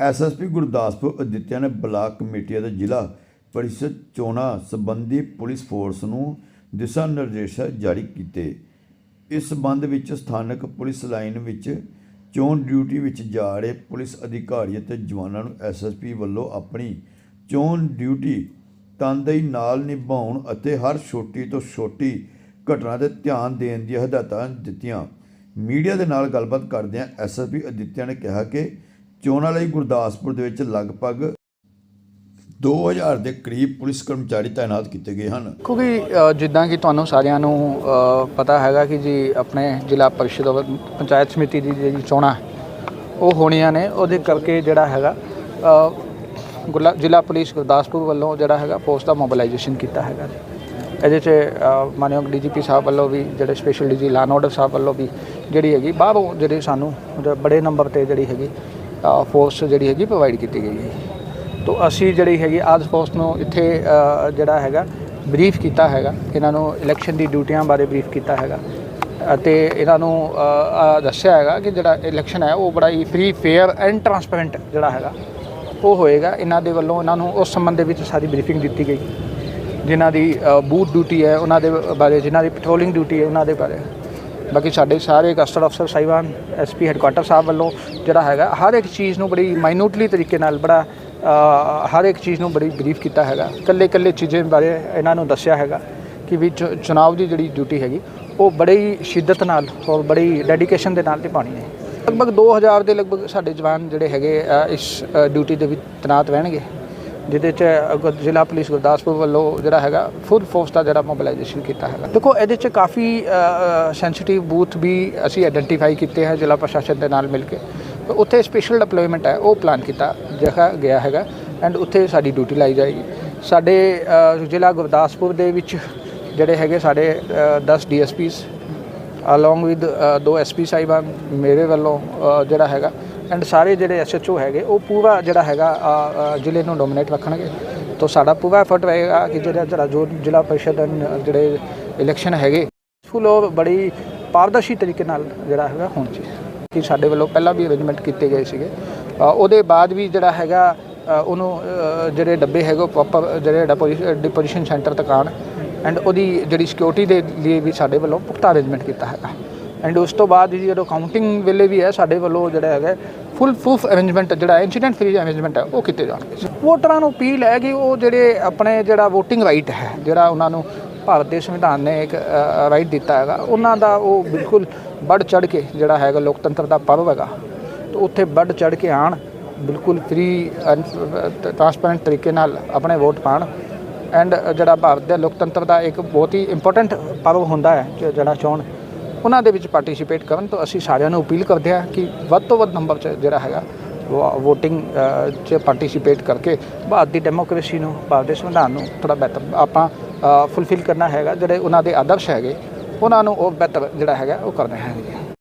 SSP Gurdaspur Aditya ਨੇ block committee ਅਤੇ ਜ਼ਿਲ੍ਹਾ ਪਰਿਸ਼ਦ ਚੋਣਾਂ ਸੰਬੰਧੀ ਪੁਲਿਸ ਫੋਰਸ ਨੂੰ ਦਿਸ਼ਾ ਨਿਰਦੇਸ਼ ਜਾਰੀ ਕੀਤੇ। ਇਸ ਸੰਬੰਧ ਵਿੱਚ ਸਥਾਨਕ ਪੁਲਿਸ ਲਾਈਨ ਵਿੱਚ ਚੋਣ ਡਿਊਟੀ ਵਿੱਚ ਜਾ ਰਹੇ ਪੁਲਿਸ ਅਧਿਕਾਰੀ ਅਤੇ ਜਵਾਨਾਂ ਨੂੰ ਐਸਐਸਪੀ ਵੱਲੋਂ ਆਪਣੀ ਚੋਣ ਡਿਊਟੀ ਤਨਦੇਹੀ ਨਾਲ ਨਿਭਾਉਣ ਅਤੇ ਹਰ ਛੋਟੀ ਤੋਂ ਛੋਟੀ ਘਟਨਾ ਤੇ ਧਿਆਨ ਦੇਣ ਦੀਆਂ ਹਦਾਇਤਾਂ ਦਿੱਤੀਆਂ। ਮੀਡੀਆ ਦੇ ਨਾਲ ਗੱਲਬਾਤ ਕਰਦਿਆਂ ਐਸਐਸਪੀ ਅਦਿੱਤਿਆ ਨੇ ਕਿਹਾ ਕਿ ਚੋਣਾਂ ਲਈ ਗੁਰਦਾਸਪੁਰ ਦੇ ਵਿੱਚ ਲਗਭਗ 2000 ਦੇ ਕਰੀਬ ਪੁਲਿਸ ਕਰਮਚਾਰੀ ਤਾਇਨਾਤ ਕੀਤੇ ਗਏ ਹਨ। ਕਿਉਂਕਿ ਅ, ਜਿੱਦਾਂ ਕਿ ਤੁਹਾਨੂੰ ਸਾਰਿਆਂ ਨੂੰ ਅ, ਪਤਾ ਹੈਗਾ ਕਿ ਜੀ ਆਪਣੇ ਜ਼ਿਲ੍ਹਾ ਪਰਿਸ਼ਦ ਔਰ ਪੰਚਾਇਤ ਸਮਿਤੀ ਦੀ ਜਿਹੜੀ ਚੋਣਾਂ ਉਹ ਹੋਣੀਆਂ ਨੇ। ਉਹਦੇ ਕਰਕੇ ਜਿਹੜਾ ਹੈਗਾ ਅ, ਗੁਲਾ- ਜ਼ਿਲ੍ਹਾ ਪੁਲਿਸ ਗੁਰਦਾਸਪੁਰ ਵੱਲੋਂ ਜਿਹੜਾ ਹੈਗਾ ਪੋਸਟ ਦਾ ਮੋਬਿਲਾਈਜੇਸ਼ਨ ਕੀਤਾ ਹੈਗਾ ਜੀ। ਇਹਦੇ 'ਚ ਅ, ਮਾਨਯੋਗ ਡੀਜੀਪੀ ਸਾਹਿਬ ਵੱਲੋਂ ਵੀ ਜਿਹੜੇ special DG law and order Sahib ਵੱਲੋਂ ਵੀ ਜਿਹੜੀ ਹੈਗੀ ਬਾਹਰੋਂ ਜਿਹੜੇ ਸਾਨੂੰ ਜ- ਬੜੇ ਨੰਬਰ ਤੇ ਜਿਹੜੀ ਹੈਗੀ ਫੋਰਸ ਜਿਹੜੀ ਹੈਗੀ ਪ੍ਰੋਵਾਈਡ ਕੀਤੀ ਗਈ ਹੈ। ਤੋ ਅਸੀਂ ਜਿਹੜੀ ਹੈਗੀ ਆਜ ਫੋਰਸ ਨੂੰ ਇੱਥੇ ਜਿਹੜਾ ਹੈਗਾ ਬਰੀਫ ਕੀਤਾ ਹੈਗਾ। ਇਹਨਾਂ ਨੂੰ ਇਲੈਕਸ਼ਨ ਦੀ ਡਿਊਟੀਆਂ ਬਾਰੇ ਬਰੀਫ ਕੀਤਾ ਹੈਗਾ। ਅਤੇ ਇਹਨਾਂ ਨੂੰ ਦੱਸਿਆ ਹੈਗਾ ਕਿ ਜਿਹੜਾ ਇਲੈਕਸ਼ਨ ਹੈ, ਉਹ ਬੜਾ ਹੀ ਫ੍ਰੀ ਫੇਅਰ ਐਂਡ ਟਰਾਂਸਪੇਰੈਂਟ ਜਿਹੜਾ ਹੈਗਾ, ਉਹ ਹੋਏਗਾ। ਇਹਨਾਂ ਦੇ ਵੱਲੋਂ ਇਹਨਾਂ ਨੂੰ ਉਸ ਸੰਬੰਧ ਦੇ ਵਿੱਚ ਸਾਰੀ ਬਰੀਫਿੰਗ ਦਿੱਤੀ ਗਈ। ਜਿਨ੍ਹਾਂ ਦੀ ਬੂਥ ਡਿਊਟੀ ਹੈ, ਉਹਨਾਂ ਦੇ ਬਾਰੇ, ਜਿਨ੍ਹਾਂ ਦੀ ਪੈਟਰੋਲਿੰਗ ਡਿਊਟੀ ਹੈ, ਉਹਨਾਂ ਦੇ ਬਾਰੇ। ਬਾਕੀ ਸਾਡੇ ਸਾਰੇ ਕਸਟਡ ਅਫਸਰ ਸਾਹਿਬਾਨ ਐਸਪੀ ਹੈੱਡਕੁਆਟਰ ਸਾਹਿਬ ਵੱਲੋਂ ਜਿਹੜਾ ਹੈਗਾ, ਹਰ ਇੱਕ ਚੀਜ਼ ਨੂੰ ਬੜੀ ਮਾਈਨਿਊਟਲੀ ਤਰੀਕੇ ਨਾਲ ਬੜਾ ਹਰ ਇੱਕ ਚੀਜ਼ ਨੂੰ ਬੜੀ ਬਰੀਫ ਕੀਤਾ ਹੈਗਾ। ਇਕੱਲੇ ਇਕੱਲੇ ਚੀਜ਼ਾਂ ਬਾਰੇ ਇਹਨਾਂ ਨੂੰ ਦੱਸਿਆ ਹੈਗਾ ਕਿ ਵੀ ਚੁ- ਚੁਣਾਵ ਦੀ ਜਿਹੜੀ ਡਿਊਟੀ ਹੈਗੀ, ਉਹ ਬੜੀ ਸ਼ਿੱਦਤ ਨਾਲ ਔਰ ਬੜੀ ਡੈਡੀਕੇਸ਼ਨ ਦੇ ਨਾਲ ਨਿਭਾਉਣੀ ਹੈ। ਲਗਭਗ 2000 ਦੇ ਲਗਭਗ ਸਾਡੇ ਜਵਾਨ ਜਿਹੜੇ ਹੈਗੇ ਇਸ ਡਿਊਟੀ ਦੇ ਵਿੱਚ ਤੈਨਾਤ ਰਹਿਣਗੇ। ਜਿਹਦੇ ਚ ਅਗਰ ਜ਼ਿਲ੍ਹਾ ਪੁਲਿਸ ਗੁਰਦਾਸਪੁਰ ਵੱਲੋਂ ਜਿਹੜਾ ਹੈਗਾ ਫੁੱਲ ਫੋਰਸ ਦਾ ਜਿਹੜਾ ਮੋਬਿਲਾਈਜੇਸ਼ਨ ਕੀਤਾ ਹੈਗਾ। ਦੇਖੋ ਇਹਦੇ ਚ ਕਾਫੀ ਸੈਂਸਿਟਿਵ ਬੂਥ ਵੀ ਅਸੀਂ ਆਇਡੈਂਟੀਫਾਈ ਕੀਤੇ ਹੈ ਜ਼ਿਲ੍ਹਾ ਪ੍ਰਸ਼ਾਸਨ ਦੇ ਨਾਲ ਮਿਲ ਕੇ। ਤੇ ਉੱਥੇ ਸਪੈਸ਼ਲ ਡਿਪਲੋਇਮੈਂਟ ਹੈ ਉਹ ਪਲਾਨ ਕੀਤਾ ਜਗ੍ਹਾ ਗਿਆ ਹੈਗਾ ਐਂਡ ਉੱਥੇ ਸਾਡੀ ਡਿਊਟੀ ਲਾਈ ਜਾਏਗੀ। ਸਾਡੇ ਅ, ਜ਼ਿਲ੍ਹਾ ਗੁਰਦਾਸਪੁਰ ਦੇ ਵਿੱਚ ਜਿਹੜੇ ਹੈਗੇ ਸਾਡੇ ਅ, 10 ਡੀਐਸਪੀਸ ਅਲੋਂਗ ਵਿਦ ਦੋ ਐਸਪੀ ਸਾਹਿਬਾਨ ਮੇਰੇ ਵੱਲੋਂ ਅ, ਜਿਹੜਾ ਹੈਗਾ ਐਂਡ ਸਾਰੇ ਜਿਹੜੇ ਐਸਐਚਓ ਹੈਗੇ, ਉਹ ਪੂਰਾ ਜਿਹੜਾ ਹੈਗਾ ਜ਼ਿਲ੍ਹੇ ਨੂੰ ਡੋਮੀਨੇਟ ਰੱਖਣਗੇ। ਤੋਂ ਸਾਡਾ ਪੂਰਾ ਐਫਰਟ ਰਹੇਗਾ ਕਿ ਜਿਹੜਾ ਜਿਹੜਾ ਜੋ ਜ਼ਿਲ੍ਹਾ ਪਰਿਸ਼ਦ ਜਿਹੜੇ ਇਲੈਕਸ਼ਨ ਹੈਗੇ ਫੁੱਲ ਉਹ ਬੜੀ ਪਾਰਦਰਸ਼ੀ ਤਰੀਕੇ ਨਾਲ ਜਿਹੜਾ ਹੈਗਾ ਹੋਣ ਚਾਹੀਦਾ। ਕਿ ਸਾਡੇ ਵੱਲੋਂ ਪਹਿਲਾਂ ਵੀ ਅਰੇਂਜਮੈਂਟ ਕੀਤੇ ਗਏ ਸੀਗੇ। ਉਹਦੇ ਬਾਅਦ ਵੀ ਜਿਹੜਾ ਹੈਗਾ ਉਹਨੂੰ ਜਿਹੜੇ ਡੱਬੇ ਹੈਗੇ, ਉਹ ਪ੍ਰੋਪਰ ਜਿਹੜੇ ਡਿਪੋਜੀਸ਼ਨ ਸੈਂਟਰ ਤੱਕ ਆਉਣ। ਐਂਡ ਉਹਦੀ ਜਿਹੜੀ ਸਿਕਿਉਰਿਟੀ ਦੇ ਲਈ ਵੀ ਸਾਡੇ ਵੱਲੋਂ ਪੁਖਤਾ ਅਰੇਂਜਮੈਂਟ ਕੀਤਾ ਹੈਗਾ। ਐਂਡ ਉਸ ਤੋਂ ਬਾਅਦ ਜੀ ਜਦੋਂ ਕਾਊਂਟਿੰਗ ਵੇਲੇ ਵੀ ਹੈ, ਸਾਡੇ ਵੱਲੋਂ ਜਿਹੜਾ ਹੈਗਾ ਫੁੱਲ ਪ੍ਰੂਫ ਅਰੇਂਜਮੈਂਟ ਜਿਹੜਾ ਇਨਸੀਡੈਂਟ ਫ੍ਰੀ ਅਰੇਂਜਮੈਂਟ ਹੈ, ਉਹ ਕੀਤੇ ਜਾਣਗੇ ਵੋਟਰਾਂ ਨੂੰ ਅਪੀਲ ਹੈ ਕਿ ਉਹ ਜਿਹੜੇ ਆਪਣੇ ਜਿਹੜਾ VOTING ਰਾਈਟ ਹੈ, ਜਿਹੜਾ ਉਹਨਾਂ ਨੂੰ ਭਾਰਤ ਦੇ ਸੰਵਿਧਾਨ ਨੇ ਇੱਕ ਰਾਈਟ ਦਿੱਤਾ ਹੈਗਾ, ਉਹਨਾਂ ਦਾ ਉਹ ਬਿਲਕੁਲ ਵੱਧ ਚੜ ਕੇ ਜਿਹੜਾ ਹੈਗਾ ਲੋਕਤੰਤਰ ਦਾ ਪਰਵ ਹੈਗਾ। ਤੇ ਉੱਥੇ ਵੱਧ ਚੜ ਕੇ ਆਣ ਬਿਲਕੁਲ ਫ੍ਰੀ ਟ੍ਰਾਂਸਪੇਰੈਂਟ ਤਰੀਕੇ ਨਾਲ ਆਪਣੇ ਵੋਟ ਪਾਣ ਐਂਡ ਜਿਹੜਾ ਭਾਰਤ ਦੇ ਲੋਕਤੰਤਰ ਦਾ ਇੱਕ ਬਹੁਤ ਹੀ ਇੰਪੋਰਟੈਂਟ ਪਰਵ ਹੁੰਦਾ ਹੈ, ਜਿਹੜਾ ਚੋਣ ਉਹਨਾਂ ਦੇ ਵਿੱਚ ਪਾਰਟਿਸਿਪੇਟ ਕਰਨ ਤੋਂ ਅਸੀਂ ਸਾਰਿਆਂ ਨੂੰ ਅਪੀਲ ਕਰਦੇ ਹਾਂ ਕਿ ਵੱਧ ਤੋਂ ਵੱਧ ਨੰਬਰ 'ਚ ਜਿਹੜਾ ਹੈਗਾ ਵੋਟਿੰਗ 'ਚ ਪਾਰਟਿਸਿਪੇਟ ਕਰਕੇ ਭਾਰਤ ਦੀ ਡੈਮੋਕ੍ਰੇਸੀ ਨੂੰ ਭਾਰਤ ਦੇ ਸੰਵਿਧਾਨ ਨੂੰ ਥੋੜਾ ਬਿਹਤਰ ਆਪਾਂ ਫੁੱਲਫਿਲ ਕਰਨਾ ਹੈਗਾ, ਜਿਹੜੇ ਉਹਨਾਂ ਦੇ ਆਦਰਸ਼ ਹੈਗੇ, ਉਹਨਾਂ ਨੂੰ ਉਹ ਬਿਹਤਰ ਜਿਹੜਾ ਹੈਗਾ ਉਹ ਕਰਨੇ ਹੈਗੇ।